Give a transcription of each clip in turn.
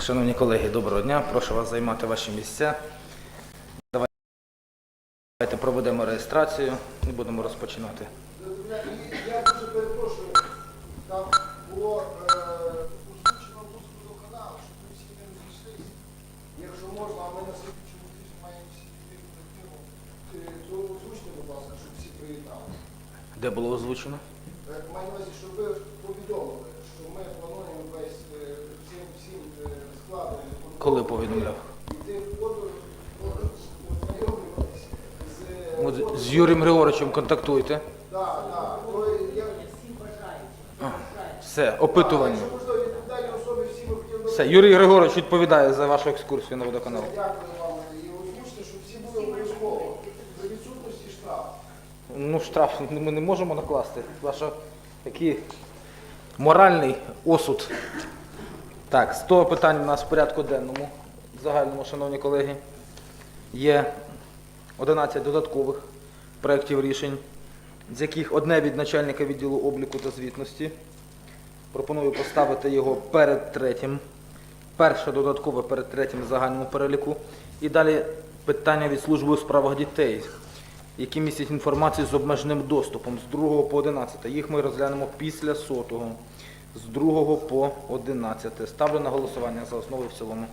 Шановні колеги, доброго дня. Прошу вас займати ваші місця. Давайте проведемо реєстрацію і будемо розпочинати. Я дуже перепрошую, там було озвучено до каналу, щоб ми всі не розійшлися. Якщо можна, а ми на слідчому тижні маємо всі то озвучте, будь ласка, щоб всі приїхали. Де було озвучено? Е, Маю на увазі, щоб ви повідомили, що ми плануємо весь е, всім, всім е, Коли повідомляв? з... Юрієм Григоровичем контактуйте. Все, опитування. Все, Юрій Григорович відповідає за вашу екскурсію на водоканал. Ну, штраф ми не можемо накласти. Ваш такий моральний осуд. Так, 100 питань у нас в порядку денному. Загальному, шановні колеги, є 11 додаткових проєктів рішень, з яких одне від начальника відділу обліку та звітності. Пропоную поставити його перед третім. Перше додаткове перед третім загальному переліку. І далі питання від служби у справах дітей, які містять інформацію з обмеженим доступом з 2 по 11. Їх ми розглянемо після сотого. З 2 по 11. Ставлю на голосування за основу в цілому.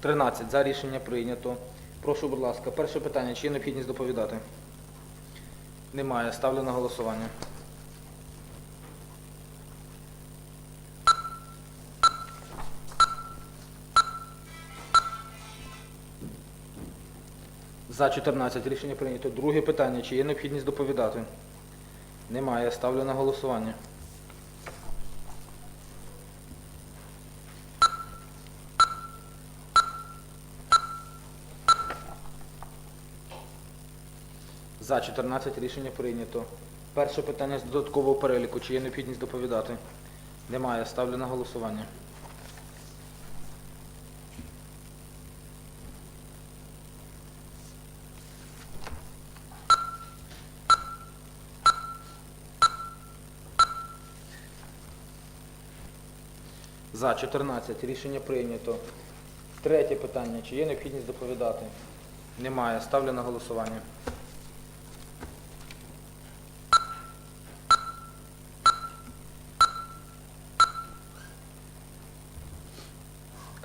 Тринадцять. За рішення прийнято. Прошу, будь ласка, перше питання. Чи є необхідність доповідати? Немає. Ставлю на голосування. За 14 рішення прийнято. Друге питання. Чи є необхідність доповідати? Немає. Ставлю на голосування. За 14 рішення прийнято. Перше питання з додаткового переліку. Чи є необхідність доповідати? Немає. Ставлю на голосування. За 14 рішення прийнято. Третє питання. Чи є необхідність доповідати? Немає. Ставлю на голосування.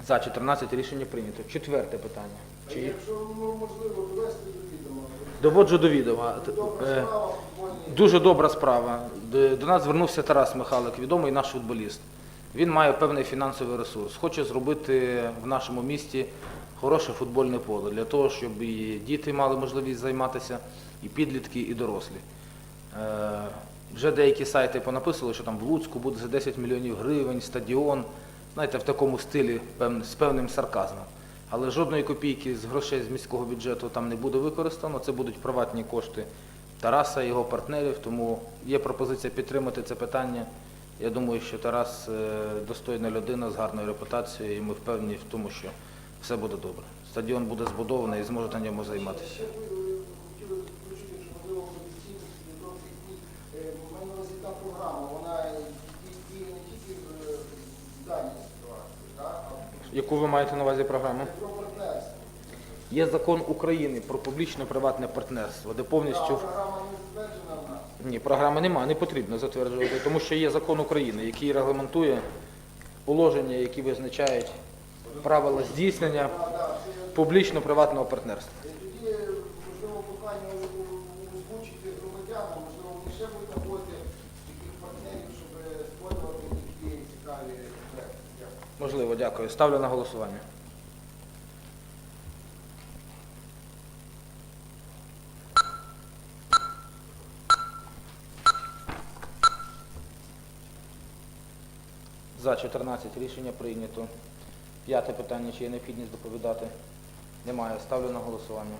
За 14 рішення прийнято. Четверте питання. Чи? Якщо ну, можливо довести до відома, Доводжу до відома. добра Е, справа. Дуже добра справа. До нас звернувся Тарас Михайлик, відомий наш футболіст. Він має певний фінансовий ресурс. Хоче зробити в нашому місті хороше футбольне поле для того, щоб і діти мали можливість займатися, і підлітки, і дорослі. Е, Вже деякі сайти понаписували, що там в Луцьку буде за 10 мільйонів гривень, стадіон, знаєте, в такому стилі з певним сарказмом. Але жодної копійки з грошей з міського бюджету там не буде використано. Це будуть приватні кошти Тараса і його партнерів. Тому є пропозиція підтримати це питання. Я думаю, що Тарас е, достойна людина з гарною репутацією, і ми впевнені в тому, що все буде добре. Стадіон буде збудований і зможуть на ньому займатися. Яку ви маєте на увазі програму? Є закон України про публічно-приватне партнерство, де повністю ні, програми немає, не потрібно затверджувати, тому що є закон України, який регламентує положення, які визначають правила здійснення публічно-приватного партнерства. Тоді, е, можливо, прохання озвучити громадянам, можливо, вони ще будуть знаходити таких партнерів, щоб створювати такі цікаві проекти. Можливо, дякую. Ставлю на голосування. За 14 рішення прийнято. П'яте питання, чи є необхідність доповідати? Немає. Ставлю на голосування.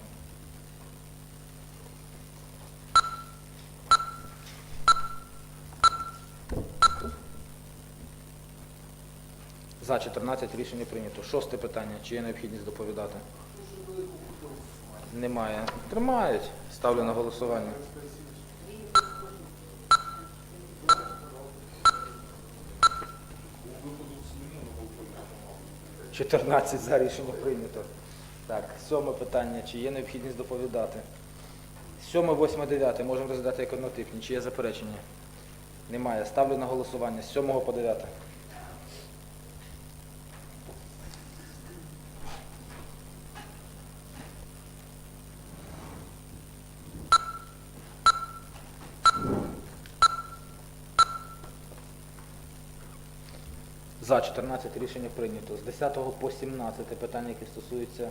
За 14 рішення прийнято. Шосте питання. Чи є необхідність доповідати? Немає. Тримають. Ставлю на голосування. 14 за рішення прийнято. Так, сьоме питання. Чи є необхідність доповідати? Сьоме, восьме, дев'яте. Можемо розглядати як однотипні. Чи є заперечення? Немає. Ставлю на голосування. З сьомого по дев'яте. За 14 рішення прийнято. З 10 по 17 питання, які стосуються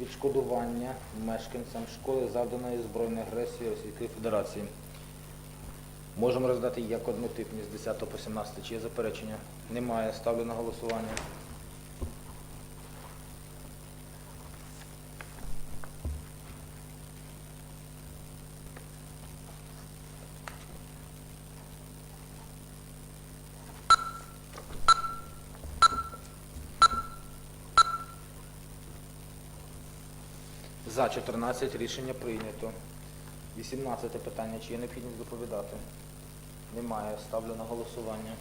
відшкодування мешканцям школи завданої збройної агресії Російської Федерації. Можемо роздати як однотипні з 10 по 17. Чи є заперечення? Немає. Ставлю на голосування. За 14 рішення прийнято. 18 питання. Чи є необхідність доповідати? Немає. Ставлю на голосування.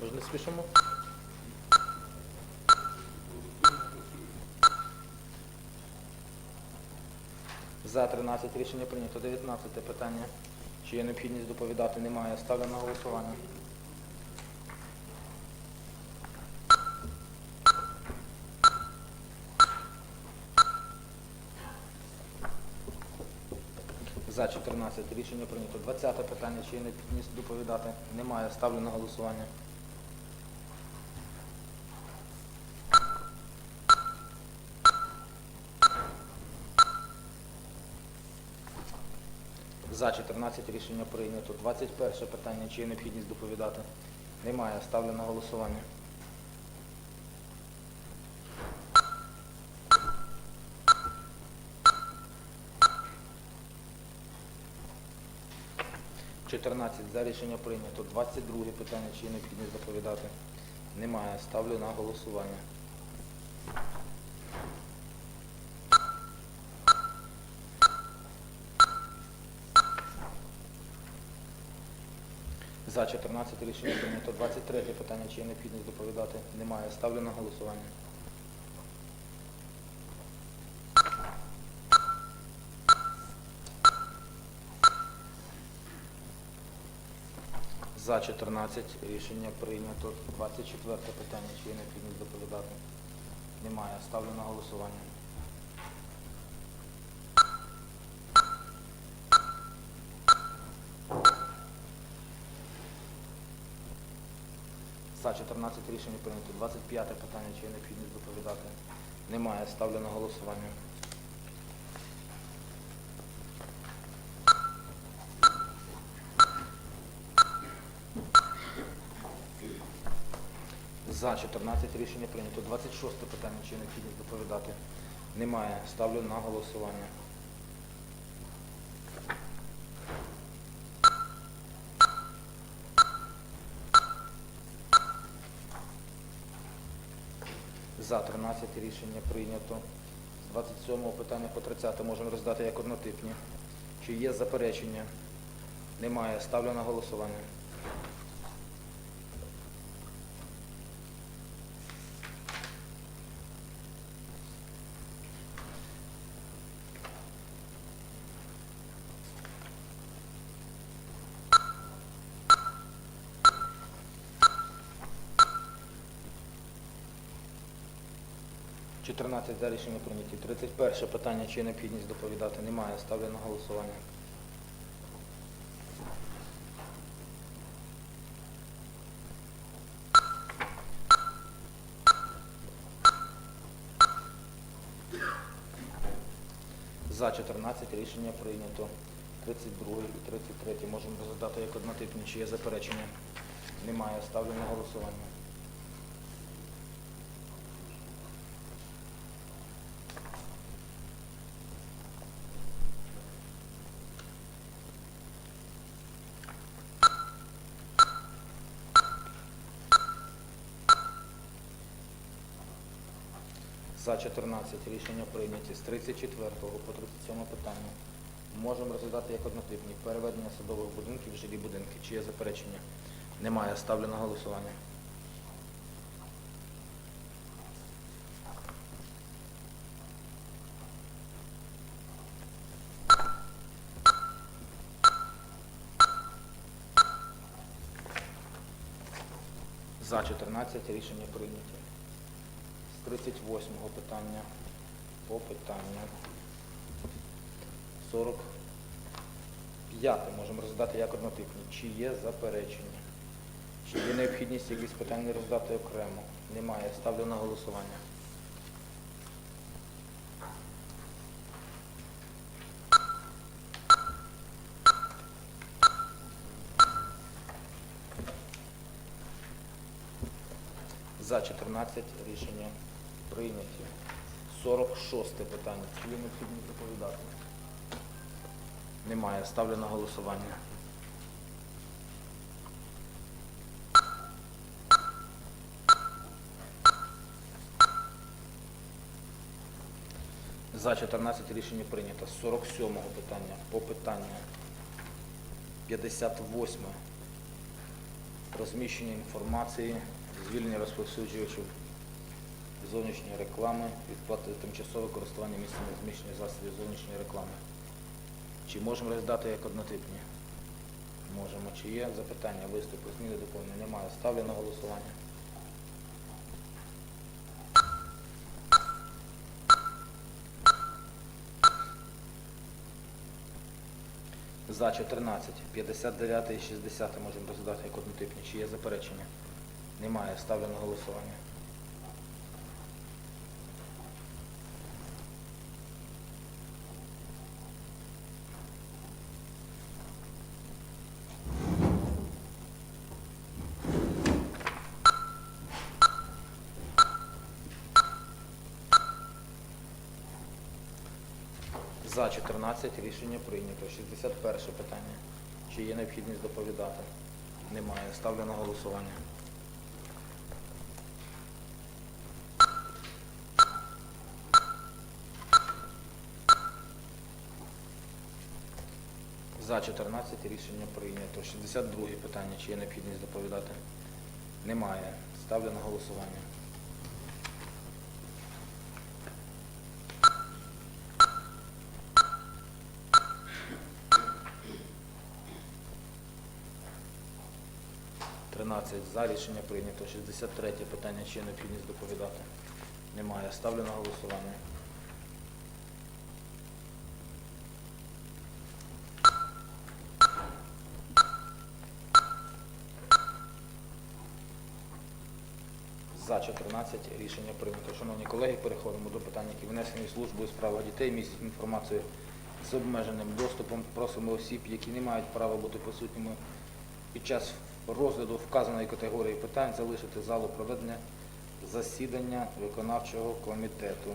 Ми ж не спішимо? За 13 рішення прийнято. 19 питання. Чи є необхідність доповідати? Немає. Ставлю на голосування. За 14 рішення прийнято. 20 питання. Чи є необхідність доповідати? Немає. Ставлю на голосування. За 14 рішення прийнято. 21 питання. Чи є необхідність доповідати? Немає. Ставлю на голосування. Чотирнадцять за рішення прийнято. 22 питання. Чи є необхідність доповідати? Немає. Ставлю на голосування. За 14 рішення прийнято. 23 питання. Чи є необхідність доповідати? Немає. Ставлю на голосування. За 14 рішення прийнято. 24 питання. Чи є необхідність доповідати? Немає. Ставлю на голосування. За 14 рішення прийнято. 25 питання. Чи є необхідність доповідати? Немає. Ставлю на голосування. За 14 рішення прийнято. 26 питання. Чи необхідність доповідати? Немає. Ставлю на голосування. За 13 рішення прийнято. З 27 питання по 30 можемо роздати як однотипні. Чи є заперечення? Немає. Ставлю на голосування. Чотирнадцять за рішення прийняті. 31 питання, чи необхідність доповідати? Немає. Ставлю на голосування. За 14 рішення прийнято. 32 і 33 можемо розглядати як однотипні. Чи є заперечення? Немає. Ставлю на голосування. За 14 рішення прийняті. З 34 по 37 питання можемо розглядати як однотипні переведення садових будинків в жилі будинки. Чи є заперечення? Немає. Ставлю на голосування. За 14 рішення прийняті. З 38 питання по питанню 45 можемо розглядати як однотипні. Чи є заперечення? Чи є необхідність якісь питання роздати окремо? Немає. Ставлю на голосування. За 14 рішення прийняті. 46 питання. Чи є необхідність доповідати? Немає. Ставлю на голосування. За 14 рішення прийнято. З 47 питання по питання 58 розміщення інформації, звільнення розповсюджувачів зовнішньої реклами, відплати тимчасове користування місцем розміщення засобів зовнішньої реклами. Чи можемо роздати як однотипні? Можемо. Чи є запитання, виступи, зміни доповнення? Немає. Ставлю на голосування. За 14, 59 і 60 можемо розглядати як однотипні. Чи є заперечення? Немає. Ставлю на голосування. За 14 рішення прийнято. 61 питання. Чи є необхідність доповідати? Немає. Ставлю на голосування. За 14 рішення прийнято. 62 питання. Чи є необхідність доповідати? Немає. Ставлю на голосування. Тринадцять за рішення прийнято. 63 питання. Чи є необхідність доповідати? Немає. Ставлю на голосування. За 14 рішення прийнято. Шановні колеги, переходимо до питань, які внесені службою справах дітей, містять інформацію з обмеженим доступом. Просимо осіб, які не мають права бути присутніми під час розгляду вказаної категорії питань, залишити залу проведення засідання виконавчого комітету.